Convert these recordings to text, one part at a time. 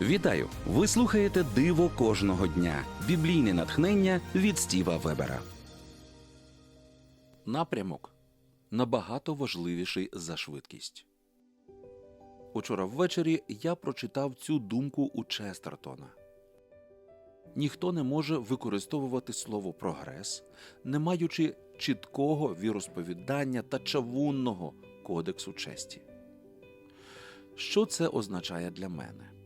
Вітаю! Ви слухаєте Диво кожного дня. Біблійне натхнення від Стіва Вебера. Напрямок набагато важливіший за швидкість. Учора ввечері я прочитав цю думку у Честертона. Ніхто не може використовувати слово прогрес, не маючи чіткого віросповідання та чавунного кодексу честі. Що це означає для мене?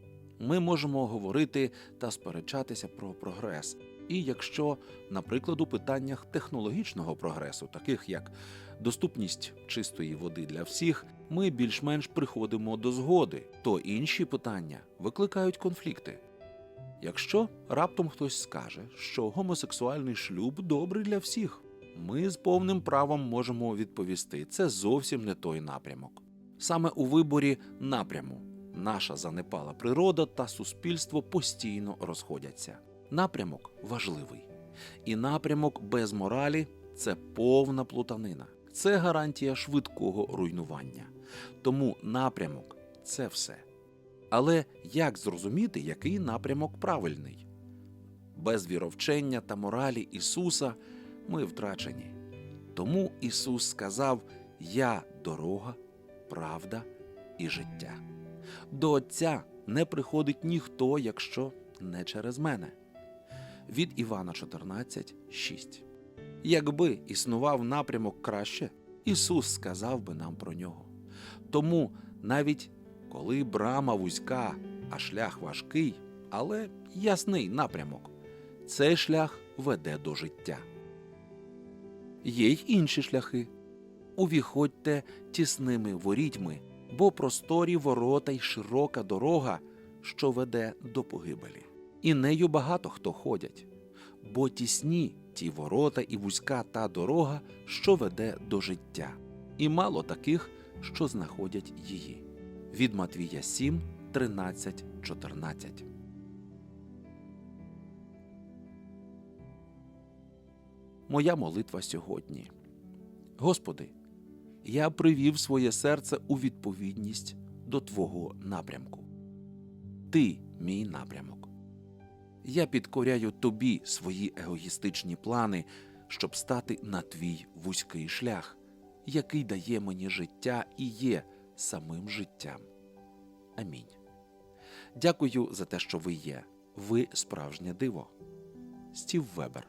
Ми можемо говорити та сперечатися про прогрес. І якщо, наприклад, у питаннях технологічного прогресу, таких як доступність чистої води для всіх, ми більш-менш приходимо до згоди, то інші питання викликають конфлікти. Якщо раптом хтось скаже, що гомосексуальний шлюб добрий для всіх, ми з повним правом можемо відповісти, це зовсім не той напрямок. Саме у виборі напряму наша занепала природа та суспільство постійно розходяться. Напрямок важливий. І напрямок без моралі це повна плутанина. Це гарантія швидкого руйнування. Тому напрямок це все. Але як зрозуміти, який напрямок правильний? Без віровчення та моралі Ісуса ми втрачені. Тому Ісус сказав: Я дорога, правда і життя. До Отця не приходить ніхто, якщо не через мене. Від Івана 14, 6. Якби існував напрямок краще, Ісус сказав би нам про нього. Тому навіть коли брама вузька, а шлях важкий, але ясний напрямок, цей шлях веде до життя. Є й інші шляхи. Увіходьте тісними ворітьми, бо просторі ворота й широка дорога, що веде до погибелі. І нею багато хто ходять, бо тісні ті ворота і вузька та дорога, що веде до життя, і мало таких, що знаходять її. Від Матвія 7, 13, 14. Моя молитва сьогодні. Господи, я привів своє серце у відповідність до Твого напрямку. Ти мій напрямок. Я підкоряю тобі свої егоїстичні плани, щоб стати на твій вузький шлях, який дає мені життя і є самим життям. Амінь. Дякую за те, що ви є. Ви справжнє диво. Стів Вебер